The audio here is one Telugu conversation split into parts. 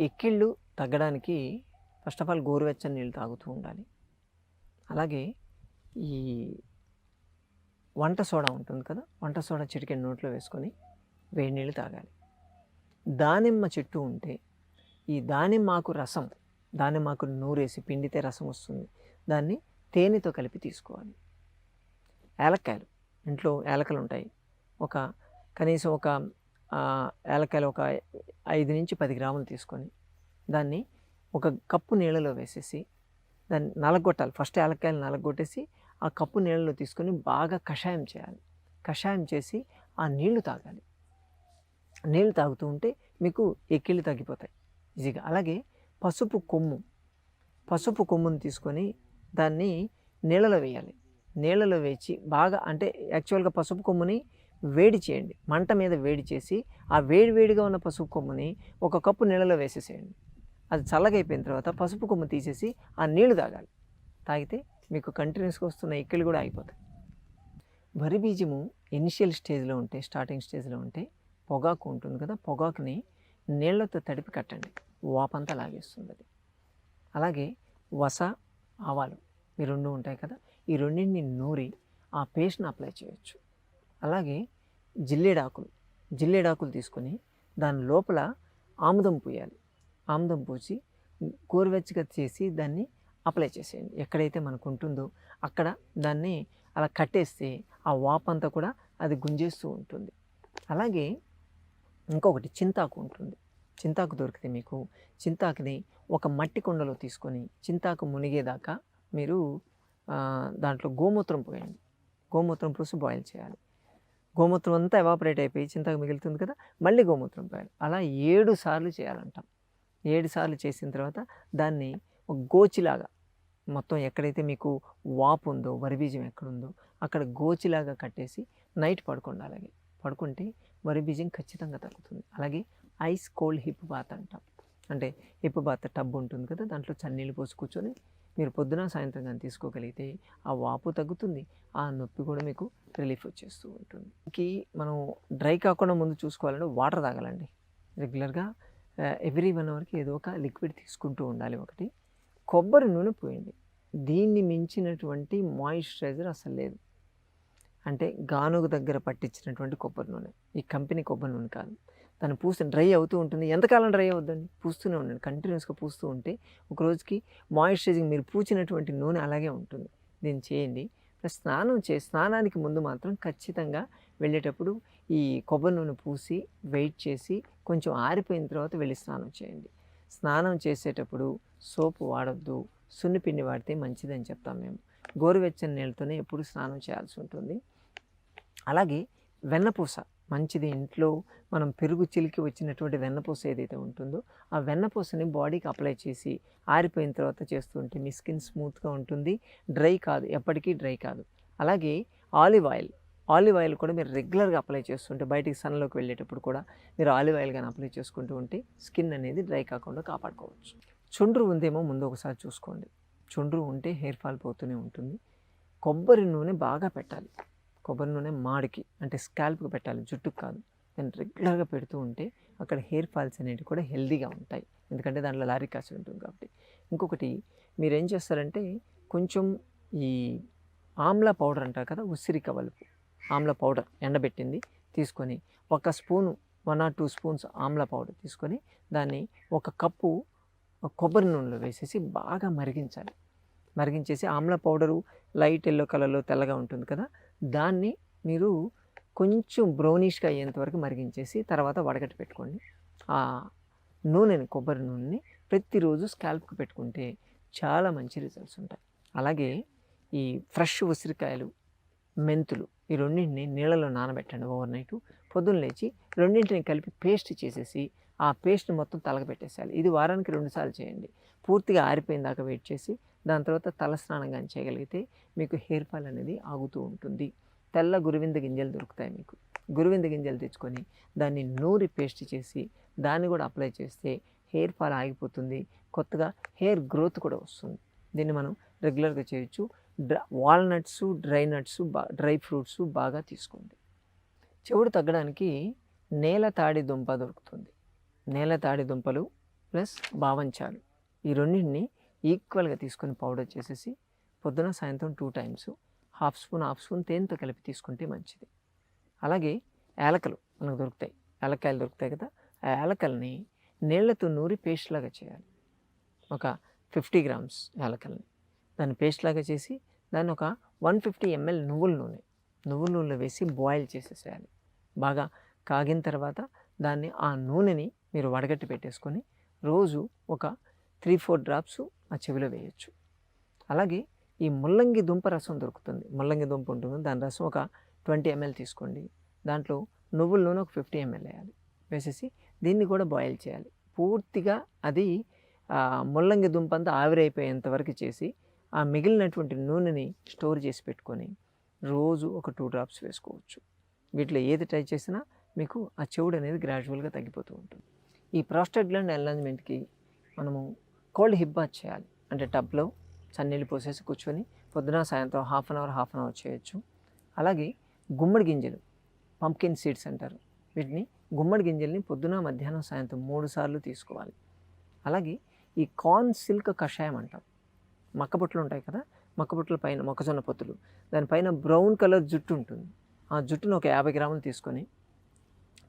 ఎక్కిళ్ళు తగ్గడానికి ఫస్ట్ ఆఫ్ ఆల్ గోరువెచ్చని నీళ్ళు తాగుతూ ఉండాలి. అలాగే ఈ వంట సోడా ఉంటుంది కదా వంట సోడా చిటికెన్ నోట్లో వేసుకొని వేడి నీళ్ళు తాగాలి. దానిమ్మ చెట్టు ఉంటే ఈ దానిమ్మాకు రసం దానిమ్మాకు నూరేసి పిండితే రసం వస్తుంది. దాన్ని తేనెతో కలిపి తీసుకోవాలి. ఏలక్కాయలు ఇంట్లో ఏలకలు ఉంటాయి. ఒక కనీసం ఒక ఏలకాయలు ఒక ఐదు నుంచి పది గ్రాములు తీసుకొని దాన్ని ఒక కప్పు నీళ్ళలో వేసేసి దాన్ని నలగొట్టాలి. ఫస్ట్ ఏలకాయలు నలగొట్టేసి ఆ కప్పు నీళ్ళలో తీసుకొని బాగా కషాయం చేయాలి. కషాయం చేసి ఆ నీళ్ళు తాగాలి. నీళ్ళు తాగుతూ ఉంటే మీకు ఎక్కిళ్ళు తగ్గిపోతాయి. ఈజీగా. అలాగే పసుపు కొమ్ము పసుపు కొమ్మును తీసుకొని దాన్ని నీళ్ళలో వేయాలి. నీళ్ళలో వేచి బాగా అంటే యాక్చువల్గా పసుపు కొమ్ముని వేడి చేయండి. మంట మీద వేడి చేసి ఆ వేడి వేడిగా ఉన్న పసుపు కొమ్ముని ఒక కప్పు నీళ్ళలో వేసేసేయండి. అది చల్లగైపోయిన తర్వాత పసుపు కొమ్ము తీసేసి ఆ నీళ్ళు తాగాలి. తాగితే మీకు కంటిన్యూస్గా వస్తున్న ఇక్కలు కూడా ఆగిపోతాయి. వరి బీజము ఇనిషియల్ స్టేజ్లో ఉంటే స్టార్టింగ్ స్టేజ్లో ఉంటే పొగాకు ఉంటుంది కదా పొగాకుని నీళ్ళతో తడిపి కట్టండి. వాపంతా లాగేస్తుంది అది. అలాగే వస ఆవాలు ఈ రెండు ఉంటాయి కదా ఈ రెండింటిని నూరి ఆ పేస్ట్ని అప్లై చేయొచ్చు. అలాగే జిల్లేడాకులు జిల్లేడాకులు తీసుకొని దాని లోపల ఆముదం పూయాలి. ఆముదం పూసి గోరువెచ్చగా చేసి దాన్ని అప్లై చేసేయండి. ఎక్కడైతే మనకు ఉంటుందో అక్కడ దాన్ని అలా కట్టేస్తే ఆ వాపంతా కూడా అది గుంజేస్తూ ఉంటుంది. అలాగే ఇంకొకటి చింతాకు ఉంటుంది. చింతాకు దొరికితే మీకు చింతాకుని ఒక మట్టి కుండలో తీసుకొని చింతాకు మునిగేదాకా మీరు దాంట్లో గోమూత్రం పోయండి. గోమూత్రం పోసి బాయిల్ చేయాలి. గోమూత్రం అంతా ఎవాపరేట్ అయిపోయి చింతకు మిగులుతుంది కదా మళ్ళీ గోమూత్రం పోయాలి. అలా ఏడు సార్లు చేయాలంటాం. ఏడు సార్లు చేసిన తర్వాత దాన్ని ఒక గోచిలాగా మొత్తం ఎక్కడైతే మీకు వాపు ఉందో వరి బీజం ఎక్కడుందో అక్కడ గోచిలాగా కట్టేసి నైట్ పడుకోండి అలాగే. పడుకుంటే వరి బీజం ఖచ్చితంగా తగ్గుతుంది. అలాగే ఐస్ కోల్డ్ హిప్ బాత్ అంటాం. అంటే హిప్ బాత్ టబ్ ఉంటుంది కదా దాంట్లో చన్నీళ్ళు పోసి కూర్చొని మీరు పొద్దున సాయంత్రం కానీ తీసుకోగలిగితే ఆ వాపు తగ్గుతుంది ఆ నొప్పి కూడా మీకు రిలీఫ్ వచ్చేస్తూ ఉంటుంది. ఇంకి మనం డ్రై కాకుండా ముందు చూసుకోవాలంటే వాటర్ తాగాలండి. రెగ్యులర్గా ఎవ్రీ వన్ అవర్కి ఏదో ఒక లిక్విడ్ తీసుకుంటూ ఉండాలి ఒకటి. కొబ్బరి నూనె పోయండి. దీన్ని మించినటువంటి మాయిశ్చరైజర్ అసలు లేదు. అంటే గానుగ దగ్గర పట్టించినటువంటి కొబ్బరి నూనె. ఈ కంపెనీ కొబ్బరి నూనె కాదు. దాన్ని పూస్తే డ్రై అవుతూ ఉంటుంది. ఎంతకాలం డ్రై అవుద్దండి? పూస్తూనే ఉండండి. కంటిన్యూస్గా పూస్తూ ఉంటే ఒక రోజుకి మాయిశ్చరైజింగ్ మీరు పూచినటువంటి నూనె అలాగే ఉంటుంది. దీన్ని చేయండి. ప్లస్ స్నానం చే స్నానానికి ముందు మాత్రం ఖచ్చితంగా వెళ్ళేటప్పుడు ఈ కొబ్బరి నూనె పూసి వెయిట్ చేసి కొంచెం ఆరిపోయిన తర్వాత వెళ్ళి స్నానం చేయండి. స్నానం చేసేటప్పుడు సోపు వాడొద్దు. సున్నిపిండి వాడితే మంచిదని చెప్తాం మేము. గోరువెచ్చని నీళ్ళతోనే ఎప్పుడు స్నానం చేయాల్సి ఉంటుంది. అలాగే వెన్నపూస మంచిది ఇంట్లో మనం పెరుగు చిలికి వచ్చినటువంటి వెన్నపూస ఏదైతే ఉంటుందో ఆ వెన్నపూసని బాడీకి అప్లై చేసి ఆరిపోయిన తర్వాత చేస్తుంటే మీ స్కిన్ స్మూత్గా ఉంటుంది. డ్రై కాదు ఎప్పటికీ డ్రై కాదు. అలాగే ఆలివ్ ఆయిల్ ఆలివ్ ఆయిల్ కూడా మీరు రెగ్యులర్గా అప్లై చేస్తుంటే బయటికి సన్లోకి వెళ్ళేటప్పుడు కూడా మీరు ఆలివ్ ఆయిల్ కానీ అప్లై చేసుకుంటూ ఉంటే స్కిన్ అనేది డ్రై కాకుండా కాపాడుకోవచ్చు. చుండ్రు ఉందేమో ముందు ఒకసారి చూసుకోండి. చుండ్రు ఉంటే హెయిర్ ఫాల్ పోతూనే ఉంటుంది. కొబ్బరి నూనె బాగా పెట్టాలి. కొబ్బరి నూనె మాడికి అంటే స్కాల్ప్కి పెట్టాలి జుట్టుకు కాదు. దాన్ని రెగ్యులర్గా పెడుతూ ఉంటే అక్కడ హెయిర్ ఫాల్స్ అనేవి కూడా హెల్దీగా ఉంటాయి. ఎందుకంటే దాంట్లో లారిక్ యాసిడ్ ఉంటుంది కాబట్టి. ఇంకొకటి మీరు ఏం చేస్తారంటే కొంచెం ఈ ఆమ్లా పౌడర్ అంటారు కదా ఉసిరిక వలుపు ఆమ్లా పౌడర్ ఎండబెట్టింది తీసుకొని ఒక spoon one or two spoons amla powder తీసుకొని దాన్ని ఒక కప్పు కొబ్బరి నూనెలో వేసేసి బాగా మరిగించాలి. మరిగించేసి ఆమ్లా పౌడరు లైట్ ఎల్లో కలర్లో తెల్లగా ఉంటుంది కదా దాన్ని మీరు కొంచెం బ్రౌనిష్గా అయ్యేంత వరకు మరిగించేసి తర్వాత వడగట్టి పెట్టుకోండి. ఆ నూనెని కొబ్బరి నూనెని ప్రతిరోజు స్కాల్ప్కి పెట్టుకుంటే చాలా మంచి రిజల్ట్స్ ఉంటాయి. అలాగే ఈ ఫ్రెష్ ఉసిరికాయలు మెంతులు ఈ రెండింటిని నీళ్ళలో నానబెట్టండి ఓవర్ నైట్. పొద్దున్న లేచి రెండింటిని కలిపి పేస్ట్ చేసేసి ఆ పేస్ట్ని మొత్తం తలగబెట్టేసేయాలి. ఇది వారానికి రెండుసార్లు చేయండి. పూర్తిగా ఆరిపోయిన దాకా వెయిట్ చేసి దాని తర్వాత తల స్నానం కానీ చేయగలిగితే మీకు హెయిర్ ఫాల్ అనేది ఆగుతూ ఉంటుంది. తెల్ల గురువింద గింజలు దొరుకుతాయి మీకు. గురువింద గింజలు తెచ్చుకొని దాన్ని నూరి పేస్ట్ చేసి దాన్ని కూడా అప్లై చేస్తే హెయిర్ ఫాల్ ఆగిపోతుంది. కొత్తగా హెయిర్ గ్రోత్ కూడా వస్తుంది. దీన్ని మనం రెగ్యులర్గా చేయొచ్చు. డ్ర వాల్నట్స్ డ్రై నట్స్ బా డ్రై ఫ్రూట్స్ బాగా తీసుకోండి. చెవుడు తగ్గడానికి నేల తాడి దుంప దొరుకుతుంది. నేల తాడి దుంపలు ప్లస్ బావంచాలు. ఈ రెండింటిని ఈక్వల్గా తీసుకొని పౌడర్ చేసేసి పొద్దున సాయంత్రం two times half spoon half spoon తేనెతో కలిపి తీసుకుంటే మంచిది. అలాగే యాలకలు మనకు దొరుకుతాయి. యాలక్కాయలు దొరుకుతాయి కదా ఆ యాలకల్ని నీళ్ళతో నూరి పేస్ట్ లాగా చేయాలి. ఒక ఫిఫ్టీ గ్రామ్స్ యాలకల్ని. దాన్ని పేస్ట్ లాగా చేసి దాన్ని ఒక వన్ ఫిఫ్టీ ఎంఎల్ నువ్వుల నూనె నువ్వుల నూనెలో వేసి బాయిల్ చేసేసేయాలి. బాగా కాగిన తర్వాత దాన్ని ఆ నూనెని మీరు వడగట్టి పెట్టేసుకొని రోజు ఒక త్రీ ఫోర్ డ్రాప్స్ ఆ చెవిలో వేయచ్చు. అలాగే ఈ ముల్లంగి దుంప రసం దొరుకుతుంది. ముల్లంగి దుంప ఉంటుంది. దాని రసం ఒక ట్వంటీ ఎంఎల్ తీసుకోండి. దాంట్లో నువ్వుల నూనె ఒక ఫిఫ్టీ ఎంఎల్ వేయాలి. వేసేసి దీన్ని కూడా బాయిల్ చేయాలి. పూర్తిగా అది ముల్లంగి దుంప అంతా ఆవిరైపోయేంత వరకు చేసి ఆ మిగిలినటువంటి నూనెని స్టోర్ చేసి పెట్టుకొని రోజు ఒక టూ డ్రాప్స్ వేసుకోవచ్చు. వీటిలో ఏది ట్రై చేసినా మీకు ఆ చెవుడు అనేది గ్రాడ్యువల్గా తగ్గిపోతూ ఉంటుంది. ఈ ప్రాస్టేట్ గ్లాండ్ ఎన్లాంజ్మెంట్కి మనము కోల్డ్ హిప్ బాత్ చేయాలి. అంటే టబ్లో చన్నీళ్ళు పోసేసి కూర్చొని పొద్దున సాయంత్రం half an hour half an hour చేయొచ్చు. అలాగే గుమ్మడి గింజలు పంప్కిన్ సీడ్స్ అంటారు. వీటిని గుమ్మడి గింజల్ని పొద్దున మధ్యాహ్నం సాయంత్రం మూడు సార్లు తీసుకోవాలి. అలాగే ఈ కార్న్ సిల్క్ కషాయం అంటాం. మక్కబొట్లు ఉంటాయి కదా మక్కబొట్ల పైన మొక్కజొన్న పొత్తులు. దానిపైన బ్రౌన్ కలర్ జుట్టు ఉంటుంది. ఆ జుట్టును ఒక యాభై గ్రాములు తీసుకొని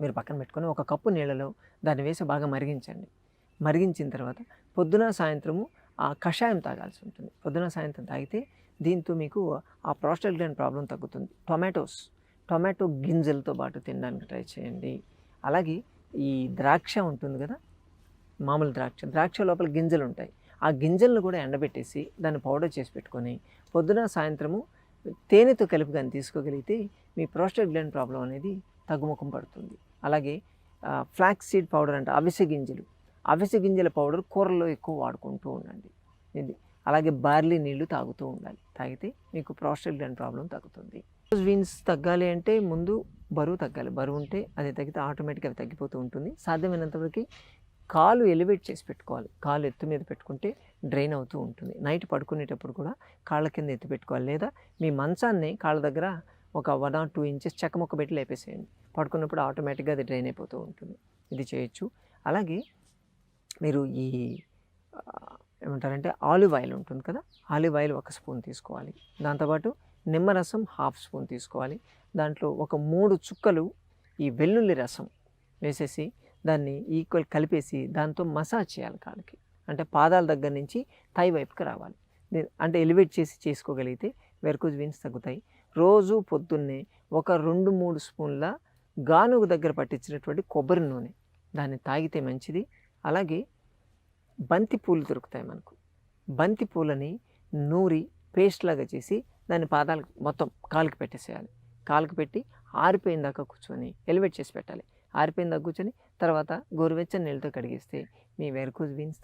మీరు పక్కన పెట్టుకొని ఒక కప్పు నీళ్ళలో దాన్ని వేసి బాగా మరిగించండి. మరిగించిన తర్వాత పొద్దున సాయంత్రము ఆ కషాయం తాగాల్సి ఉంటుంది. పొద్దున సాయంత్రం తాగితే దీంతో మీకు ఆ ప్రోస్టల్ గ్లాండ్ ప్రాబ్లం తగ్గుతుంది. టొమాటోస్ టొమాటో గింజలతో పాటు తినడానికి ట్రై చేయండి. అలాగే ఈ ద్రాక్ష ఉంటుంది కదా మామూలు ద్రాక్ష ద్రాక్ష లోపల గింజలు ఉంటాయి. ఆ గింజలను కూడా ఎండబెట్టేసి దాన్ని పౌడర్ చేసి పెట్టుకొని పొద్దున సాయంత్రము తేనెతో కలిపి కానీ తీసుకోగలిగితే మీ ప్రోస్టేట్ గ్లాండ్ ప్రాబ్లం అనేది తగ్గుముఖం పడుతుంది. అలాగే ఫ్లాక్స్ సీడ్ పౌడర్ అంటే అవిసె గింజలు అవిసె గింజల పౌడర్ కూరల్లో ఎక్కువ వాడుకుంటూ ఉండండి. ఇది అలాగే బార్లీ నీళ్ళు తాగుతూ ఉండాలి. తాగితే మీకు ప్రోస్టేట్ గ్లాండ్ ప్రాబ్లం తగ్గుతుంది. వీన్స్ తగ్గాలి అంటే ముందు బరువు తగ్గాలి. బరువు ఉంటే అది తగ్గితే ఆటోమేటిక్గా అవి తగ్గిపోతూ ఉంటుంది. సాధ్యమైనంతవరకు కాలు ఎలివేట్ చేసి పెట్టుకోవాలి. కాలు ఎత్తు మీద పెట్టుకుంటే డ్రైన్ అవుతూ ఉంటుంది. నైట్ పడుకునేటప్పుడు కూడా కాళ్ళ కింద ఎత్తి పెట్టుకోవాలి. లేదా మీ మంచాన్ని కాళ్ళ దగ్గర ఒక వన్ ఆర్ టూ ఇంచెస్ చెక్కముక్క పెట్టి లేపేసేయండి. పడుకున్నప్పుడు ఆటోమేటిక్గా అది డ్రైన్ అయిపోతూ ఉంటుంది. ఇది చేయొచ్చు. అలాగే మీరు ఈ ఏమంటారంటే ఆలివ్ ఆయిల్ ఉంటుంది కదా ఆలివ్ ఆయిల్ ఒక స్పూన్ తీసుకోవాలి. దాంతోపాటు నిమ్మరసం హాఫ్ స్పూన్ తీసుకోవాలి. దాంట్లో ఒక మూడు చుక్కలు ఈ వెల్లుల్లి రసం వేసేసి దాన్ని ఈక్వల్ కలిపేసి దాంతో మసాజ్ చేయాలి కాళ్ళకి. అంటే పాదాల దగ్గర నుంచి థై వైపుకి రావాలి. అంటే ఎలివేట్ చేసి చేసుకోగలిగితే వెర్కోజ్ వీన్స్ తగ్గుతాయి. రోజు పొద్దున్నే ఒక రెండు మూడు స్పూన్ల గానుగు దగ్గర పట్టించినటువంటి కొబ్బరి నూనె దాన్ని తాగితే మంచిది. అలాగే బంతి పూలు దొరుకుతాయి మనకు. బంతి పూలని నూరి పేస్ట్ లాగా చేసి దాన్ని పాదాలకు మొత్తం కాలుకి పెట్టేసేయాలి. కాలుకి పెట్టి ఆరిపోయిన దాకా కూర్చొని ఎలివేట్ చేసి పెట్టాలి. ఆరిపోయిన దాకా కూర్చొని తర్వాత గోరువెచ్చని నీళ్ళతో కడిగిస్తే మీ వెరకోజ్ వీన్స్